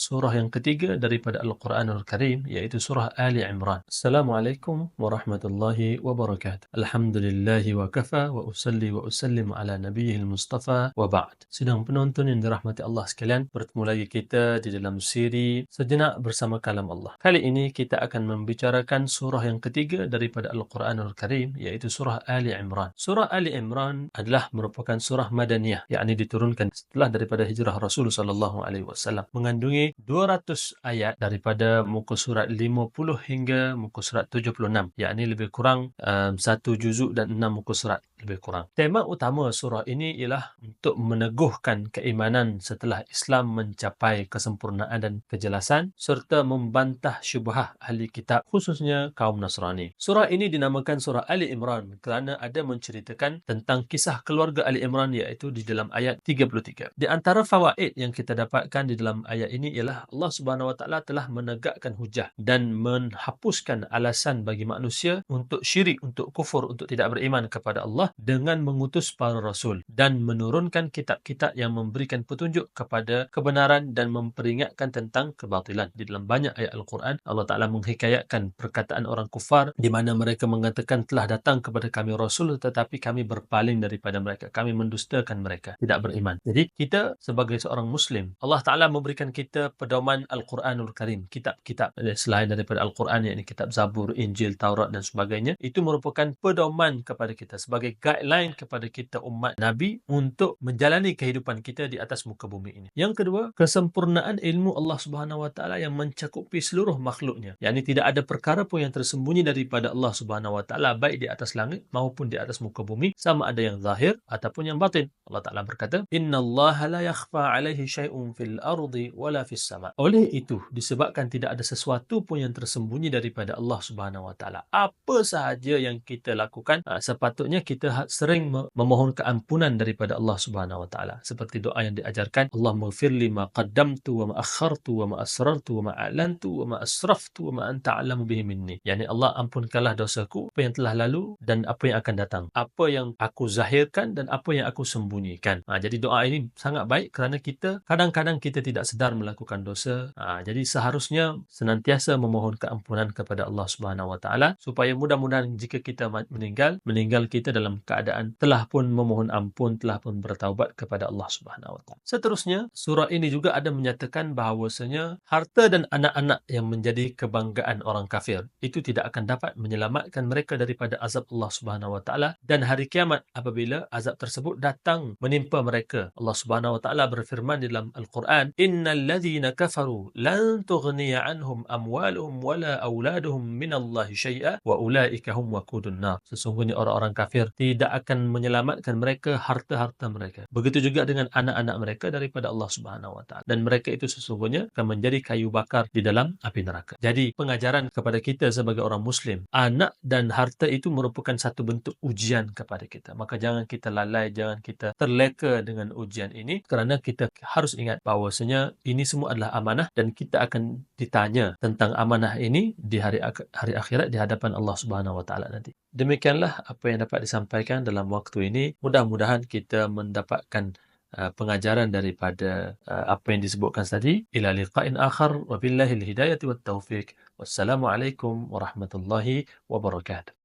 surah yang ketiga daripada Al-Quranul Karim yaitu surah Ali Imran. Assalamualaikum warahmatullahi wabarakatuh. Alhamdulillahi wa kafa wa usalli wa usallim ala nabiyil mustafa wa ba'd. Sidang penonton yang dirahmati Allah sekalian, bertemu lagi kita di dalam siri Sejenak Bersama Kalam Allah. Kali ini kita akan membicarakan surah yang ketiga daripada Al-Quranul Karim yaitu surah Ali Imran. Surah Ali Imran adalah merupakan surah Madaniyah yakni diturunkan setelah daripada hijrah Rasul sallallahu alaihi wasallam mengandungi 200 ayat daripada muka surat 50 hingga muka surat 76 yakni lebih kurang um, satu juzuk dan enam muka surat lebih kurang. Tema utama surah ini ialah untuk meneguhkan keimanan setelah Islam mencapai kesempurnaan dan kejelasan serta membantah syubhah ahli kitab khususnya kaum Nasrani. Surah ini dinamakan surah Ali Imran kerana ada menceritakan tentang kisah keluarga Ali Imran iaitu di dalam ayat 33. Di antara fawaid yang kita dapatkan di dalam ayat ini ialah Allah Subhanahu Wa Taala telah menegakkan hujah dan menghapuskan alasan bagi manusia untuk syirik, untuk kufur, untuk tidak beriman kepada Allah dengan mengutus para rasul dan menurunkan kitab-kitab yang memberikan petunjuk kepada kebenaran dan memperingatkan tentang kebatilan. Di dalam banyak ayat Al-Quran, Allah Taala menghikayatkan perkataan orang kufar di mana mereka mengatakan telah datang kepada kami rasul tetapi kami berpaling daripada mereka. Kami mendustakan mereka, tidak beriman. Jadi kita sebagai seorang muslim, Allah Taala memberikan kita pedoman Al-Quranul Karim, kitab-kitab selain daripada Al-Quran yakni kitab Zabur, Injil, Taurat dan sebagainya, itu merupakan pedoman kepada kita sebagai guideline kepada kita umat Nabi untuk menjalani kehidupan kita di atas muka bumi ini. Yang kedua, kesempurnaan ilmu Allah Subhanahu Wa Taala yang mencakupi seluruh makhluknya. yakni tidak ada perkara pun yang tersembunyi daripada Allah Subhanahu Wa Taala baik di atas langit maupun di atas muka bumi sama ada yang zahir ataupun yang batin. Allah Taala berkata, "Inna Allah la yakhfa 'alaihi syai'un fil ardi wala fis sama. Oleh itu, disebabkan tidak ada sesuatu pun yang tersembunyi daripada Allah Subhanahu Wa Taala. Apa sahaja yang kita lakukan, ah, sepatutnya kita sering memohon keampunan daripada Allah Subhanahu Wa Taala. Seperti doa yang diajarkan, Allah maghfir lima qaddamtu wa ma akhartu wa ma asrartu wa ma a'lantu wa ma asraftu wa ma anta a'lamu bihi minni. Yani Allah ampunkanlah dosaku apa yang telah lalu dan apa yang akan datang. Apa yang aku zahirkan dan apa yang aku sembunyikan. Ha, jadi doa ini sangat baik kerana kita kadang-kadang kita tidak sedar melakukan dosa. Ha, jadi seharusnya senantiasa memohon keampunan kepada Allah Subhanahu Wa Taala supaya mudah-mudahan jika kita meninggal, meninggal kita dalam dalam keadaan telah pun memohon ampun, telah pun bertaubat kepada Allah Subhanahu SWT. Seterusnya, surah ini juga ada menyatakan bahawasanya harta dan anak-anak yang menjadi kebanggaan orang kafir itu tidak akan dapat menyelamatkan mereka daripada azab Allah Subhanahu SWT dan hari kiamat apabila azab tersebut datang menimpa mereka. Allah Subhanahu SWT berfirman di dalam Al-Quran, Innal ladhina kafaru lan tughniya anhum amwaluhum wala awladuhum minallahi syai'a wa ulaika hum wakudun nar. Sesungguhnya orang-orang kafir tidak akan menyelamatkan mereka harta-harta mereka. Begitu juga dengan anak-anak mereka daripada Allah Subhanahu wa taala. Dan mereka itu sesungguhnya akan menjadi kayu bakar di dalam api neraka. Jadi pengajaran kepada kita sebagai orang muslim anak dan harta itu merupakan satu bentuk ujian kepada kita. Maka jangan kita lalai jangan kita terleka dengan ujian ini kerana kita harus ingat bahawasanya ini semua adalah amanah dan kita akan ditanya tentang amanah ini di hari hari akhirat di hadapan Allah Subhanahu wa taala nanti. Demikianlah apa yang dapat disampaikan dalam waktu ini. Mudah-mudahan kita mendapatkan uh, pengajaran daripada uh, apa yang disebutkan tadi. Ila liqa'in akhar wa billahi al-hidayah wa taufiq. Wassalamualaikum warahmatullahi wabarakatuh.